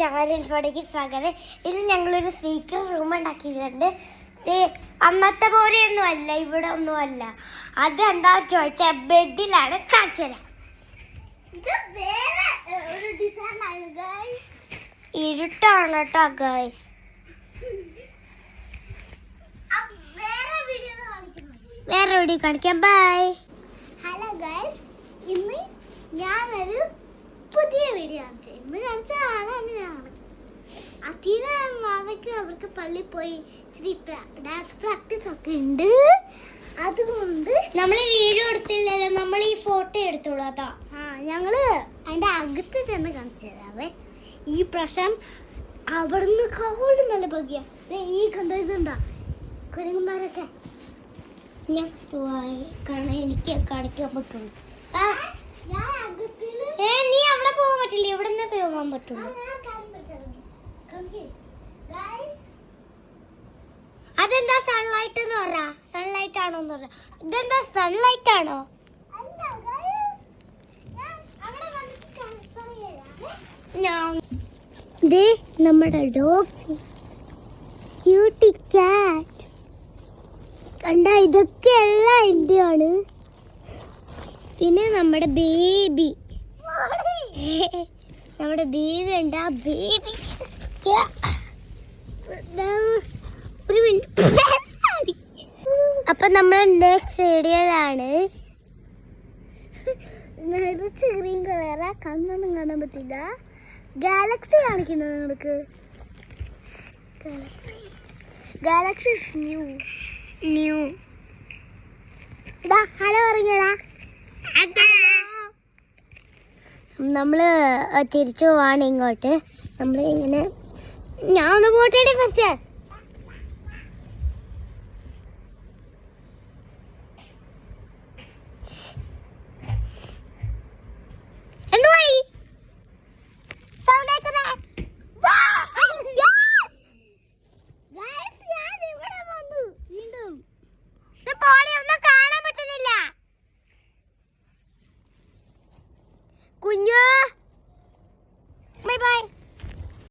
ചാനലിലേക്ക് സ്വാഗതം. ഇന്ന് ഞങ്ങളൊരു സീക്രട്ട് റൂം ഉണ്ടാക്കിയിട്ടുണ്ട്. അന്നത്തെ പോലെയൊന്നും അല്ല ഇവിടെ ഒന്നും അല്ല. അത് എന്താ ചോദിച്ചാൽ ബെഡിലാണ് കാണിച്ചത് ഗൈസ് ഇരുട്ടാണ് കേട്ടോ ഗൈസ് വേറെ വീഡിയോ കാണിക്കാം. ബൈ ഹലോ ഗൈസ് ഇന്ന് ഞാനൊരു പുതിയ കാണിച്ചു. ഞാൻ മാമയ്ക്ക് അവർക്ക് പള്ളി പോയി ഡാൻസ് പ്രാക്ടീസ് ഒക്കെ ഉണ്ട്. അതുകൊണ്ട് നമ്മൾ വീഡിയോ എടുത്തില്ലല്ലോ. നമ്മൾ ഈ ഫോട്ടോ എടുത്തോളൂ അതാ. ആ ഞങ്ങൾ അതിന്റെ അകത്ത് ചെന്ന് കാണിച്ചു തരാവേ. ഈ പ്രശ്നം അവിടുന്ന് കാട് നല്ല ഭംഗിയാ. ഈ കണ്ട ഇതുണ്ടാ? കുരങ്ങന്മാരൊക്കെ. ഞാൻ പോയി കാരണം എനിക്ക് കാണിക്കാൻ പറ്റുള്ളൂ ആ, ഏ നീ അവിടെ പോകാൻ പറ്റില്ല ഇവിടെ നിന്ന് പോകാൻ പറ്റുള്ളൂ അതെന്താ സൺലൈറ്റ് എന്ന് പറയാ സൺലൈറ്റ് ആണോ എന്ന് ഇതെന്താ സൺലൈറ്റ് ആണോ? ദേ നമ്മുടെ ഡോഗ്. ക്യൂട്ടി കാറ്റ് കണ്ട ഇതൊക്കെ എല്ലാം ഇന്ത്യയാണ്. പിന്നെ നമ്മുടെ ബേബി നമ്മുടെ ബേബി ഉണ്ട്. ആ ബേബി ഒരു മിനിറ്റ്. അപ്പൊ നമ്മൾ നെക്സ്റ്റ് വീഡിയോയിലാണ്. നിറച്ച് ഗ്രീൻ കളറാ കണ്ണൊന്നും കാണാൻ പറ്റില്ല. ഗാലക്സി കാണിക്കുന്നു നിങ്ങൾക്ക് ഗാലക്സി ന്യൂ ന്യൂ ഇതാ ഹലോ പറഞ്ഞടാ നമ്മൾ തിരിച്ചു പോവാണ് ഇങ്ങോട്ട്. നമ്മൾ ഇങ്ങനെ ഞാൻ ഒന്ന് പോട്ടെ ഫസ്റ്റ്